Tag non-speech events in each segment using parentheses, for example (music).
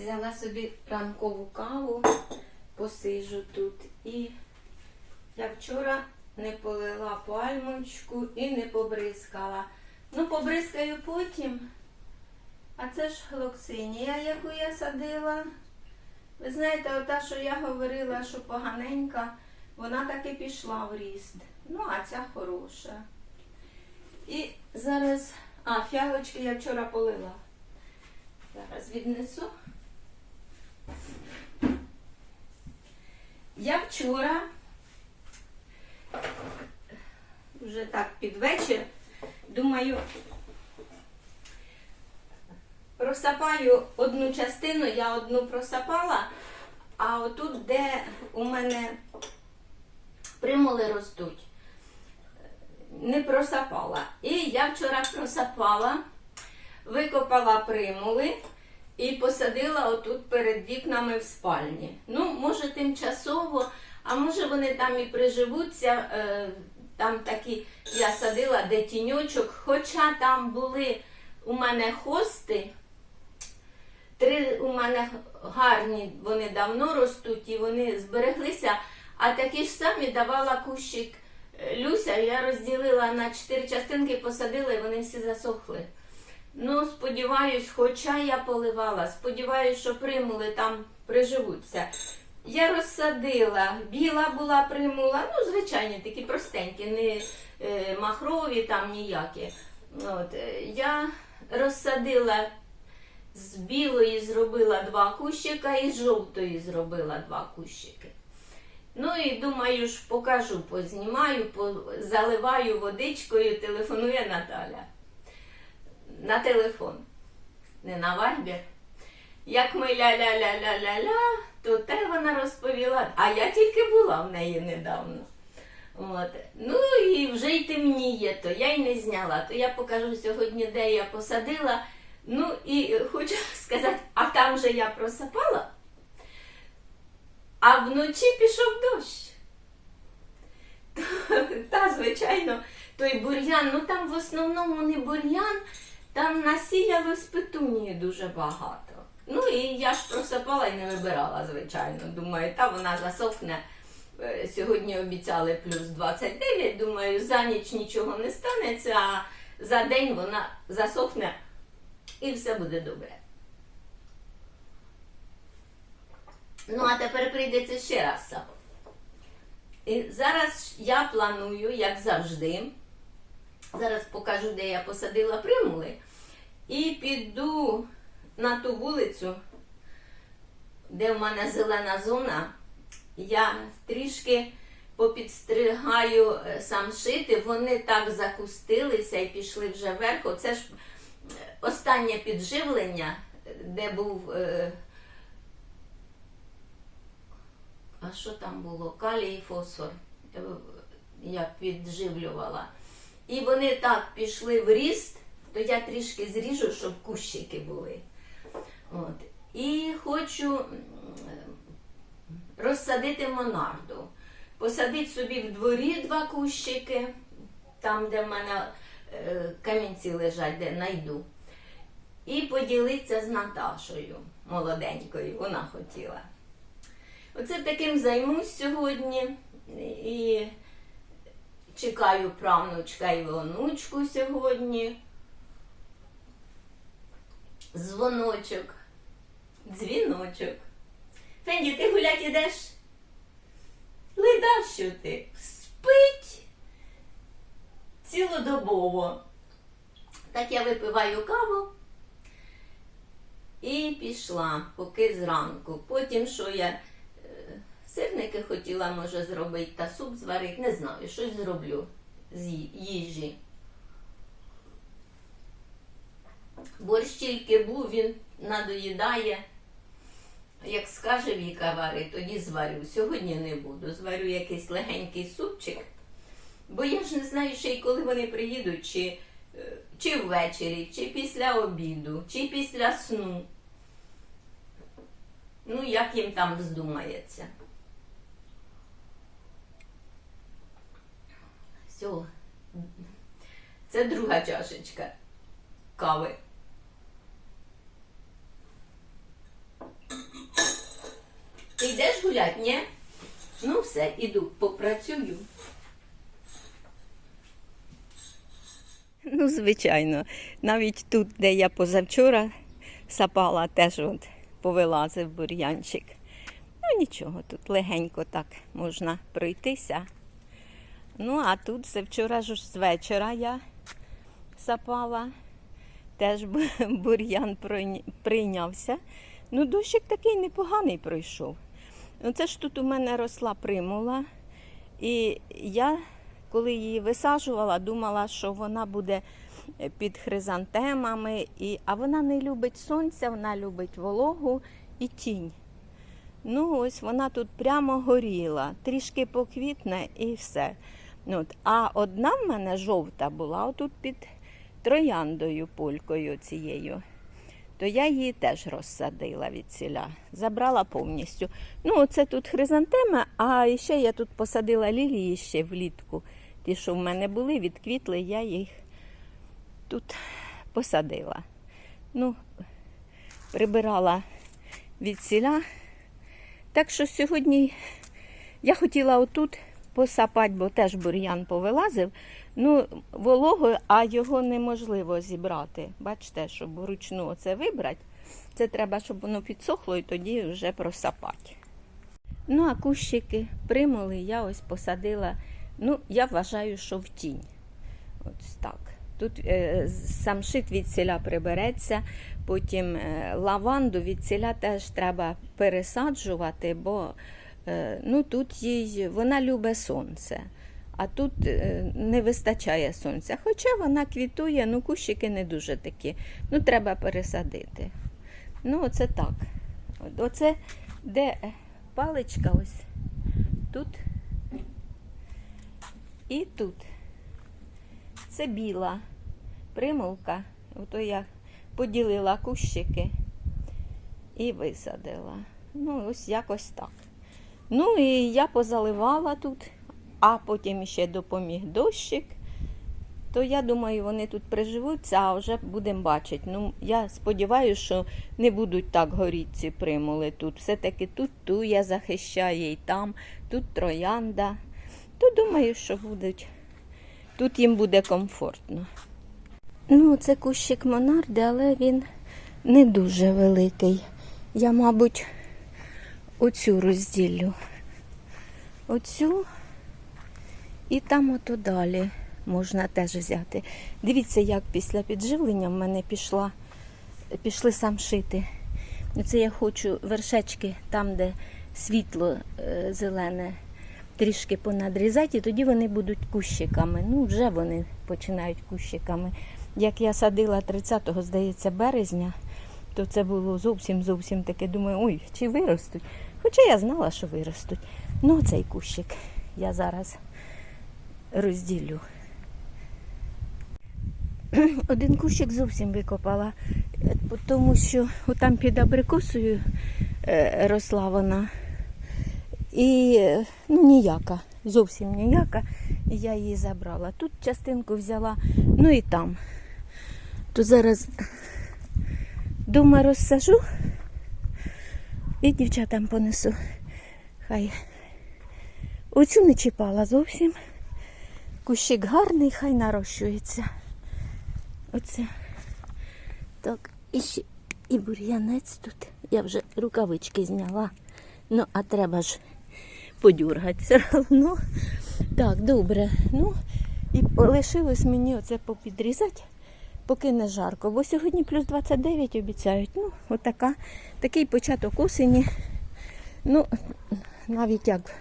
Взяла собі ранкову каву, посижу тут. І я вчора не полила пальмочку і не побризкала. Ну, побризкаю потім. А це ж глоксинія, яку я садила. Ви знаєте, ота, що я говорила, що поганенька, вона таки пішла в ріст. Ну, а ця хороша. І зараз. А, фіалочки я вчора полила. Зараз віднесу. Я вчора, вже так під вечір, думаю, просапаю одну частину, я одну просапала, а отут, де у мене примули ростуть, не просапала. І я вчора просапала, викопала примули і посадила отут перед вікнами в спальні. Ну, може, тимчасово, а може вони там і приживуться. Е, там такі я садила, де тіньочок, хоча там були у мене хости. Три у мене гарні, вони давно ростуть і вони збереглися. А такі ж самі давала кущик е, Люся. Я розділила на чотири частинки, посадила і вони всі засохли. Ну, сподіваюсь, хоча я поливала, сподіваюсь, що примули там приживуться. Я розсадила, біла була примула, ну, звичайні, такі простенькі, не е, махрові там ніякі. От, е, я розсадила з білої зробила два кущика і з жовтої зробила два кущики. Ну і думаю, ж покажу, познімаю, заливаю водичкою, телефонує Наталя. На телефон, не на вайбер. Як ми ля-ля-ля-ля-ля-ля, то те вона розповіла, а я тільки була в неї недавно. От. Ну і вже й темніє, то я й не зняла. То я покажу сьогодні, де я посадила. Ну і хочу (laughs) сказати, а там же я просапала, а вночі пішов дощ. (laughs) Та, звичайно, той бур'ян, ну там в основному не бур'ян, там насіялось петунії дуже багато. Ну і я ж просапала і не вибирала, звичайно. Думаю, та вона засохне. Е, Сьогодні обіцяли плюс 29. Думаю, за ніч нічого не станеться, а за день вона засохне і все буде добре. Ну, а тепер прийдеться ще раз сапати. І зараз я планую, як завжди. Зараз покажу, де я посадила примули. І піду на ту вулицю, де в мене зелена зона. Я трішки попідстригаю е, самшити. Вони так закустилися і пішли вже вверх. Оце ж е, останнє підживлення, де був. е, А що там було? Калій і фосфор. Я підживлювала. І вони так пішли в ріст, то я трішки зріжу, щоб кущики були. От. І хочу розсадити монарду. Посадити собі в дворі два кущики, там, де в мене е, камінці лежать, де найду. І поділитися з Наташою молоденькою, вона хотіла. Оце таким займусь сьогодні. І чекаю правнучка і онучку сьогодні. Дзвоночок, дзвіночок. Фенді, ти гулять ідеш? Леда, що ти? Спить цілодобово. Так я випиваю каву і пішла, поки зранку. Потім що я сирники хотіла, може, зробити та суп зварити, не знаю, щось зроблю з їжі. Борщ тільки був, він надоїдає. Як скаже Віка вари, тоді зварю. Сьогодні не буду. Зварю якийсь легенький супчик. Бо я ж не знаю ще й коли вони приїдуть, чи, е, чи ввечері, чи після обіду, чи після сну. Ну, як їм там вздумається. Все. Це друга чашечка кави. Ти йдеш гулять, ні? Ну все, іду, попрацюю. Ну, звичайно, навіть тут, де я позавчора сапала, теж от повилазив бур'янчик. Ну нічого, тут легенько так можна пройтися. Ну, а тут завчора ж з вечора я сапала, теж (laughs) бур'ян прийнявся. Ну, дощик такий непоганий пройшов. Ну, це ж тут у мене росла примула. І я, коли її висаджувала, думала, що вона буде е, під хризантемами, і... а вона не любить сонця, вона любить вологу і тінь. Ну, ось вона тут прямо горіла, трішки поквітне і все. Ну. А одна в мене жовта була отут під трояндою полькою цією. То я її теж розсадила від ціля, забрала повністю. Ну, оце тут хризантеми, а ще я тут посадила лілії ще влітку. Ті, що в мене були, відквітли, я їх тут посадила. Ну, прибирала від ціля. Так що сьогодні я хотіла отут посапати, бо теж бур'ян повилазив. Ну, волого, а його неможливо зібрати. Бачите, щоб вручну оце вибрати. Це треба, щоб воно підсохло і тоді вже просапати. Ну, а кущики примули я ось посадила. Ну, я вважаю, що в тінь. Ось так. Тут е, самшит від ціля прибереться, потім е, лаванду від ціля теж треба пересаджувати, бо ну, тут їй вона любить сонце, а тут е, не вистачає сонця. Хоча вона квітує, ну кущики не дуже такі. Ну, треба пересадити. Ну, оце так. Оце де паличка ось тут і тут. Це біла примулка. Ото я поділила кущики і висадила. Ну, ось якось так. Ну і я позаливала тут, а потім ще допоміг дощик. То я думаю, вони тут приживуться, а вже будемо бачити. Ну, я сподіваюся, що не будуть так горіти ці примули тут. Все-таки тут туя захищає і там, тут троянда. То думаю, що будуть. Тут їм буде комфортно. Ну, це кущик монарди, але він не дуже великий. Я, мабуть, оцю розділю. Оцю і там ото далі можна теж взяти. Дивіться, як після підживлення в мене пішла, пішли самшити. Це я хочу вершечки там, де світло е, зелене, трішки понадрізати, і тоді вони будуть кущиками. Ну, вже вони починають кущиками. Як я садила 30-го, здається, березня, то це було зовсім зовсім таке. Думаю, ой, чи виростуть. Хоча я знала, що виростуть. Ну, цей кущик я зараз розділю. (clears throat) Один кущик зовсім викопала, тому що там під абрикосою е, росла вона. І е, ну, ніяка, зовсім ніяка. Я її забрала. Тут частинку взяла, ну і там. То зараз дома розсажу і дівчатам понесу. Хай оцю не чіпала зовсім. Кущик гарний, хай нарощується. Оце. Так, і ще і бур'янець тут. Я вже рукавички зняла. Ну, а треба ж подюргати все одно. Так, добре. Ну, і лишилось мені оце попідрізати, поки не жарко. Бо сьогодні плюс 29 обіцяють. Ну, отака, такий початок осені. Ну, навіть як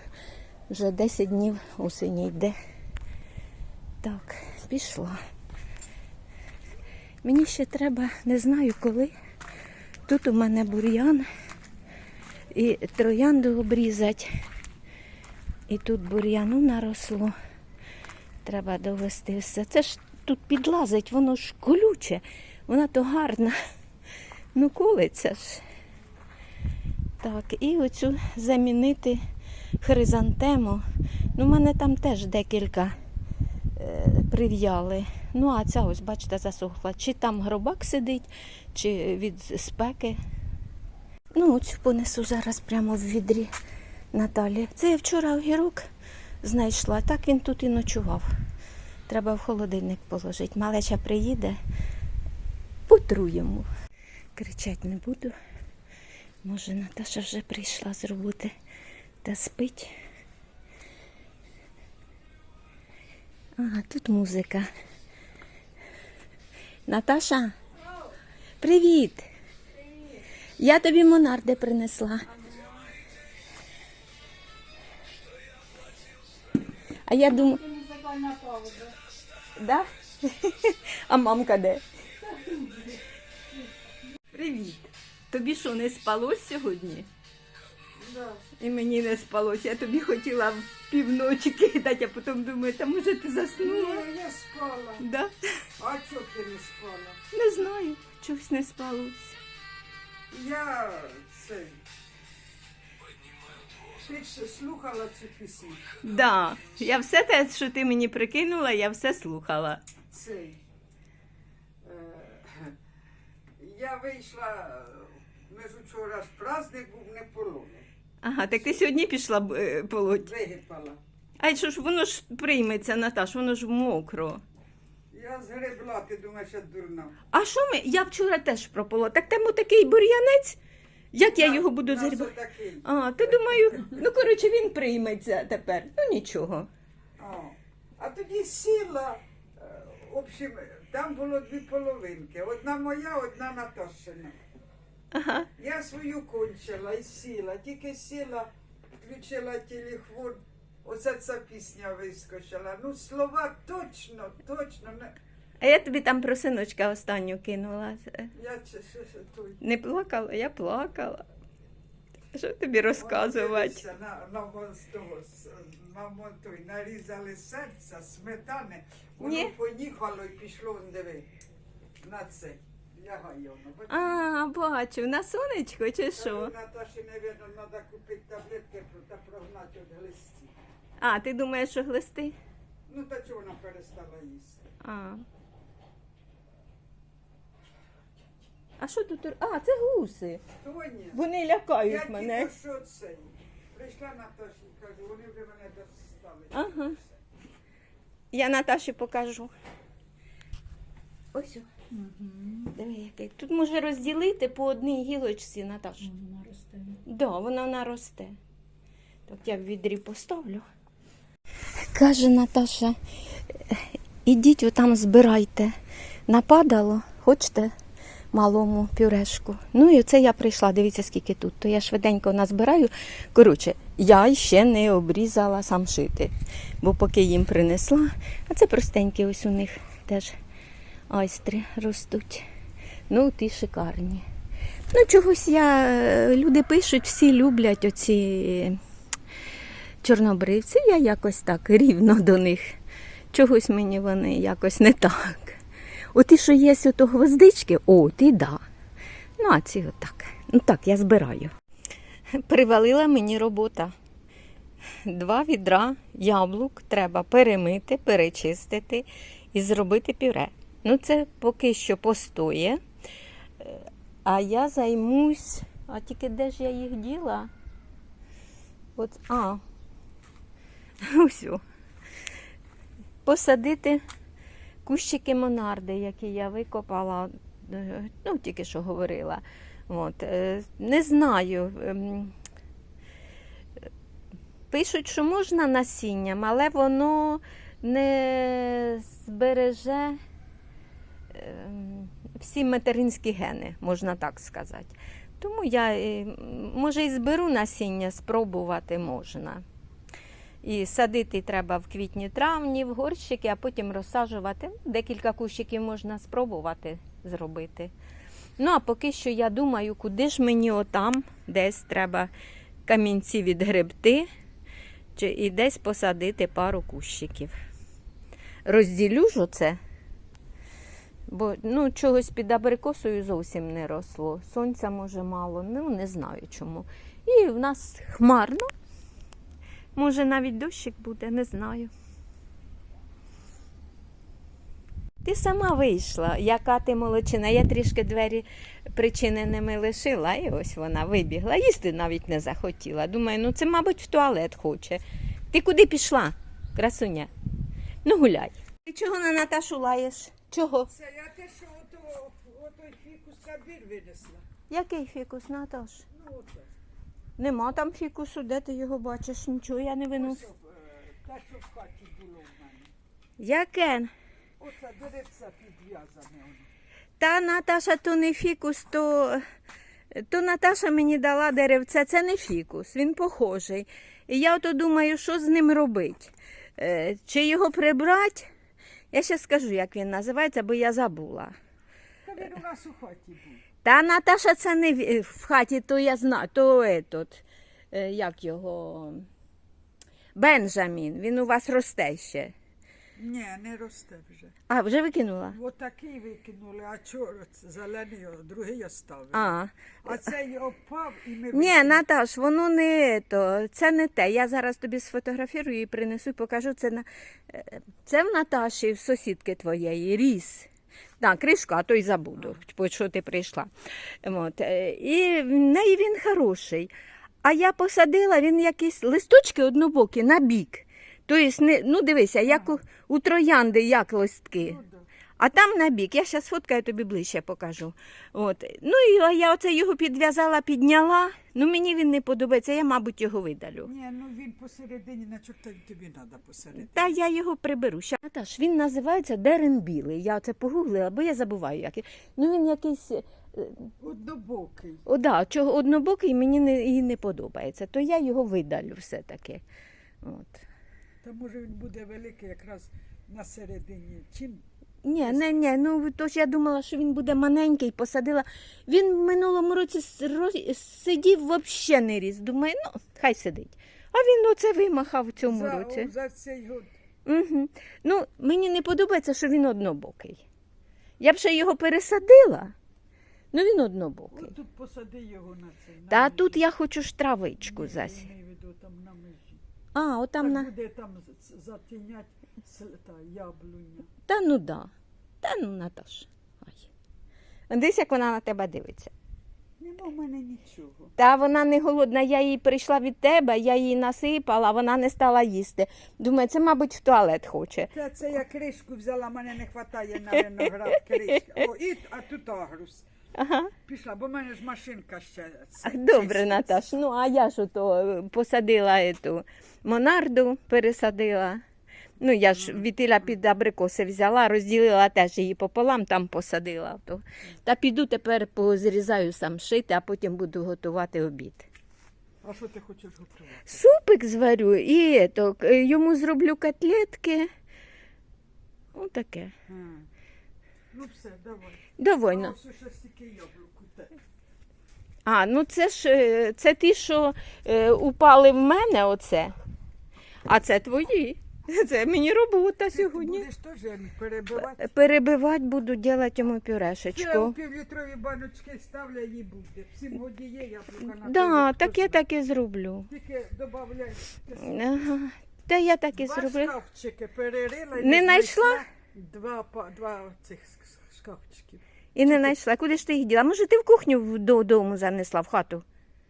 вже 10 днів осені йде. Так, пішла. Мені ще треба, не знаю коли. Тут у мене бур'ян і троянду обрізати. І тут бур'яну наросло. Треба довести все. Це ж тут підлазить, воно ж колюче, вона то гарна. Ну, колиться ж. Так, і оцю замінити хризантему. Ну, в мене там теж декілька е, прив'яли. Ну, а ця ось, бачите, засохла. Чи там гробак сидить, чи від спеки. Ну, оцю понесу зараз прямо в відрі Наталі. Це я вчора огірок знайшла, так він тут і ночував. Треба в холодильник положити. Малеча приїде, потру йому. Кричать не буду. Може, Наташа вже прийшла з роботи та спить. Ага, тут музика. Наташа, привіт! Я тобі монарди принесла. А я думаю. Да? (laughs) А мамка де? Привіт. Тобі що, не спалось сьогодні? Да. І мені не спалось. Я тобі хотіла в півночі кидати, а потім думаю, та може ти заснула? Ні, я спала. Да? А чого ти не спала? Не знаю, чогось не спалось. Я. Ти ж слухала цю пісню? Да. Я все те, що ти мені прикинула, я все слухала. Цей. Е, я вийшла, ми ж вчора ж праздник був не полоне. Ага, так ти сьогодні пішла е, полоть. Вигипала. А що ж воно ж прийметься, Наташ, воно ж мокро. Я згребла, ти думаєш, я дурна. А що ми? Я вчора теж прополола. Так там такий бур'янець. Як я його буду згрібати? А, то думаю, ну коротше, він прийметься тепер. Ну нічого. А, а тоді сіла. е, В общем, там було дві половинки. Одна моя, одна Наташина. Ага. Я свою кончила і сіла, тільки сіла, включила телефон. Оце ця пісня вискочила. Ну, слова точно, точно. А я тобі там про синочка останню кинула. я чи- той. Не плакала, я плакала. Що тобі розказувати? На, на, той, нарізали серця, сметани, воно Ні. поїхало і пішло, диви, на це. Лягай бачиш? А, бачу, на сонечко чи що? Наташі, навірно, треба купити таблетки та прогнати від глисті. А, ти думаєш, що глисти? Ну, та чого вона перестала їсти? А. А що тут? А, це гуси. Тоні, Вони я лякають мене. тільки що це. Прийшла Наташа і каже, вони вже мене достали. Ага. Я Наташі покажу. Ось. о. Диви, який. Тут може розділити по одній гілочці, Наташ. Вона росте. Да, вона наросте. Так я в відрі поставлю. Каже Наташа, ідіть отам збирайте. Нападало, хочете малому пюрешку. Ну і оце я прийшла, дивіться, скільки тут. То я швиденько назбираю. Коротше, я ще не обрізала сам шити, бо поки їм принесла, а це простенькі ось у них теж айстри ростуть. Ну, ті шикарні. Ну, чогось я. е, Люди пишуть, всі люблять оці чорнобривці. Я якось так рівно до них. Чогось мені вони якось не так. Оті, що є ото гвоздички, о, ті да. Ну, а ці отак. Ну так, я збираю. Привалила мені робота. Два відра яблук треба перемити, перечистити і зробити пюре. Ну, це поки що постоє. А я займусь. А тільки де ж я їх діла? От, а. (laughs) Ось. Посадити кущики монарди, які я викопала, е, ну, тільки що говорила. От. е, Не знаю. ем, Пишуть, що можна насінням, але воно не збереже всі материнські гени, можна так сказати. Тому я, е, може, і зберу насіння, спробувати можна. І садити треба в квітні-травні, в горщики, а потім розсаджувати. Декілька кущиків можна спробувати зробити. Ну, а поки що я думаю, куди ж мені отам десь треба камінці відгребти чи і десь посадити пару кущиків. Розділю ж оце, бо ну, чогось під абрикосою зовсім не росло. Сонця може мало, ну не знаю чому. І в нас хмарно. Може навіть дощик буде, не знаю. Ти сама вийшла, яка ти молодчина. Я трішки двері причиненими лишила, і ось вона вибігла. Їсти навіть не захотіла. Думаю, ну це, мабуть, в туалет хоче. Ти куди пішла, красуня? Ну гуляй. Ти чого на Наташу лаєш? Чого? Це я те, що ото, отой фікус кабір винесла. Який фікус, Наташ? Ну, оце. Нема там фікусу, де ти його бачиш? Нічого я не виносу. Е, Те, що в хаті було в мене. Яке? Оце деревця підв'язане. воно. Та Наташа, то не фікус, то, то Наташа мені дала деревце, це не фікус, він похожий. І я ото думаю, що з ним робити. Е, Чи його прибрати? Я ще скажу, як він називається, бо я забула. Та він у нас у хаті був. Та Наташа, це не в хаті, то я знаю, то етот, е, як його. Бенджамін, він у вас росте ще. Ні, не росте вже. А, вже викинула? Отакий викинули, а чого це зелений, другий оставили. А. А цей опав і ми Ні. Наташ, воно не то, це не те. Я зараз тобі сфотографірую і принесу і покажу. Це на е, це в Наташі, в сусідки твоєї, ріс. Так, кришку, а то й забуду, бо що ти прийшла. От. е, І в неї він хороший. А я посадила, він якісь листочки однобокі на бік. Тобто, не, ну дивися, як у, у троянди, як листки. Ну. А там на бік, я зараз фоткаю тобі ближче покажу. От. Ну і я оце його підв'язала, підняла. Ну мені він не подобається, я, мабуть, його видалю. Ні, ну він посередині, на чорта тобі треба посередині. Та я його приберу. Ща- Наташ, він називається дерен білий. Я це погуглила, бо я забуваю, як. Ну він якийсь. е, Однобокий. О, да, чого однобокий мені не, і не подобається, то я його видалю все-таки. От. Та може він буде великий якраз на середині. Чим? Ні, не, ні, ну то ж я думала, що він буде маленький, посадила. Він в минулому році сидів взагалі не ріс. Думаю, ну, хай сидить. А він оце вимахав в цьому за, році. за цей год. Угу. Ну, мені не подобається, що він однобокий. Я б ще його пересадила, ну він однобокий. От тут посади його на цей. на Та межі. тут я хочу ж травичку Ні, в виду, там. А, так на. буде там з- затінять с- та яблуня. Та ну да. Та ну, Наташ. Ай. Дивись, як вона на тебе дивиться. Нема в мене нічого. Та вона не голодна, я їй прийшла від тебе, я їй насипала, вона не стала їсти. Думаю, це, мабуть, в туалет хоче. Та це я кришку взяла, мене не вистачає на виноград кришка. О, і, а тут агрус. Ага. Пішла, бо в мене ж машинка ще. Ах, Добре. Наташ. Ну, а я ж ото е, посадила ету монарду, пересадила. Ну, я ж вітиля під абрикоси взяла, розділила теж її пополам, там посадила. То. Та піду тепер позрізаю сам шити, а потім буду готувати обід. А що ти хочеш готувати? Супик зварю і ето, йому зроблю котлетки. Отаке. Ну все, давай. Довольно. А, ну це ж е, це ті, що е, упали в мене, оце. А це твої. Це мені робота Ти сьогодні. будеш теж перебивати? Перебивати буду, робити йому Я у пюрешечку. півлітрові баночки ставлю і буде. Всім годі є яблука на Да, так я так і зроблю. Тільки додай. Ага. Та я так і Два зроблю. шкафчики перерила. і Не знайшла? Два, па- два цих с- шкафчиків. І не знайшла. Куди ж ти їх діла? Може, ти в кухню додому занесла в хату?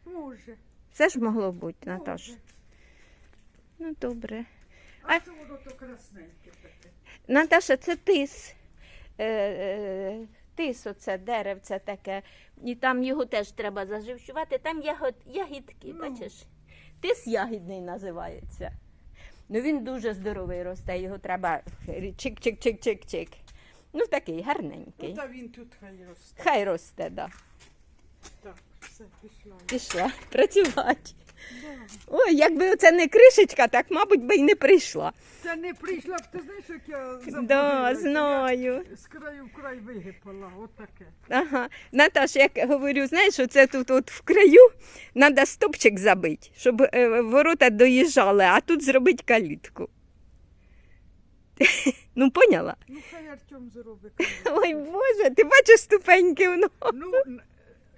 Може. Все ж могло бути, Наташ. може. Ну, добре. А, А- це воно то красненьке таке. Наташа, це тис. Е, е, тис, оце деревце таке. І там його теж треба заживчувати. Там ягод, ягідки, Ну. бачиш? Тис ягідний називається. Ну він дуже здоровий росте, його треба чик-чик-чик-чик-чик. Ну такий гарненький. Ну, та він тут хай росте. Хай росте, да. Так, все, пішла. Пішла працювати. Да. Ой, якби оце не кришечка, так, мабуть, би й не прийшла. Та не прийшла б, ти знаєш, як я Да, знаю. Я З краю в край вигипала, отаке. Ага. Наташ, як говорю, знаєш, оце тут от в краю треба стопчик забити, щоб е, ворота доїжджали, а тут зробити калітку. (laughs) Ну, поняла? Ну, хай Артем зробить. (laughs) Ой, Боже, ти бачиш ступеньки воно. Ну,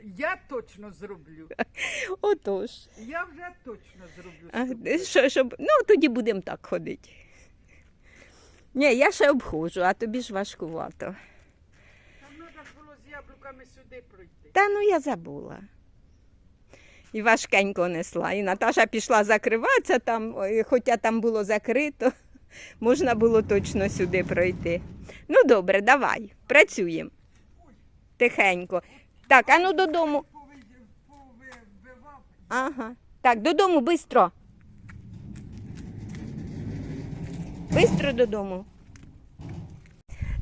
я точно зроблю. (laughs) Отож. Я вже точно зроблю. А, собі. що, щоб... Ну, тоді будемо так ходити. Ні, я ще обходжу, а тобі ж важкувато. Там треба було з яблуками сюди пройти. Та ну я забула. І важкенько несла. І Наташа пішла закриватися там, хоча там було закрито, можна було точно сюди пройти. Ну добре, давай, працюємо. Тихенько. Так, а ну додому. Ага. Так, додому швидко. Бистро додому.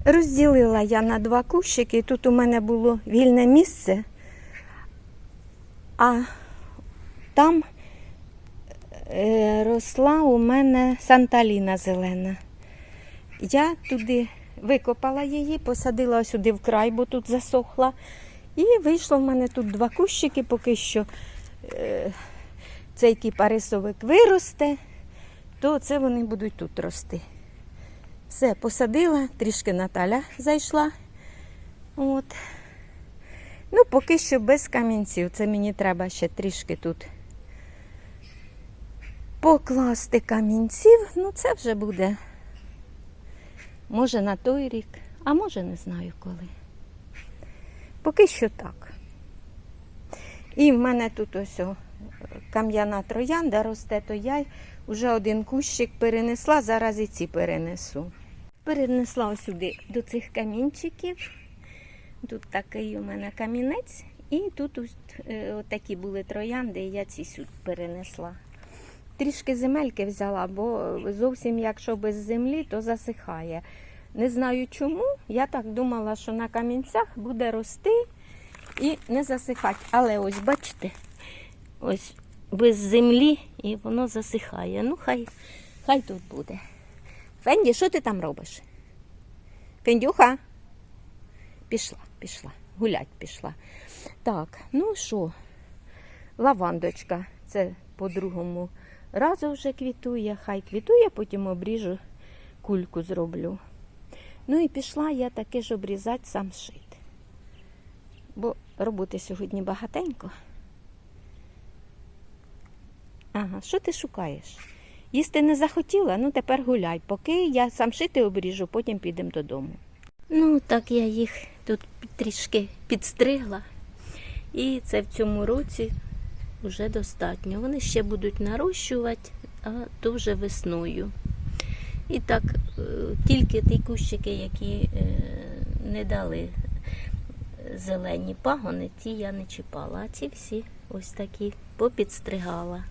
Розділила я на два кущики. Тут у мене було вільне місце, а там росла у мене санталіна зелена. Я туди викопала її, посадила сюди в край, бо тут засохла. І вийшло в мене тут два кущики, поки що е, цей кіпарисовик виросте, то це вони будуть тут рости. Все, посадила, трішки Наталя зайшла. От. Ну, поки що без камінців. Це мені треба ще трішки тут покласти камінців. Ну, це вже буде. Може на той рік, а може не знаю коли. Поки що так. І в мене тут ось кам'яна троянда росте, то я вже один кущик перенесла, зараз і ці перенесу. Перенесла ось сюди до цих камінчиків. Тут такий у мене камінець, і тут ось, е, отакі були троянди, і я ці сюди перенесла. Трішки земельки взяла, бо зовсім якщо без землі, то засихає. Не знаю чому. Я так думала, що на камінцях буде рости і не засихати. Але ось бачите, ось без землі і воно засихає. Ну, хай, хай тут буде. Фенді, що ти там робиш? Фендюха? Пішла, пішла, гулять пішла. Так, ну що, лавандочка, це по-другому разу вже квітує, хай квітує, потім обріжу, кульку зроблю. Ну і пішла я таки ж обрізати сам шит. Бо роботи сьогодні багатенько. Ага, що ти шукаєш? Їсти не захотіла, ну тепер гуляй. Поки я сам шити обріжу, потім підемо додому. Ну, так я їх тут трішки підстригла. І це в цьому році вже достатньо. Вони ще будуть нарощувати, а то вже весною. І так, е, тільки ті кущики, які е, не дали зелені пагони, ті я не чіпала, а ці всі ось такі попідстригала.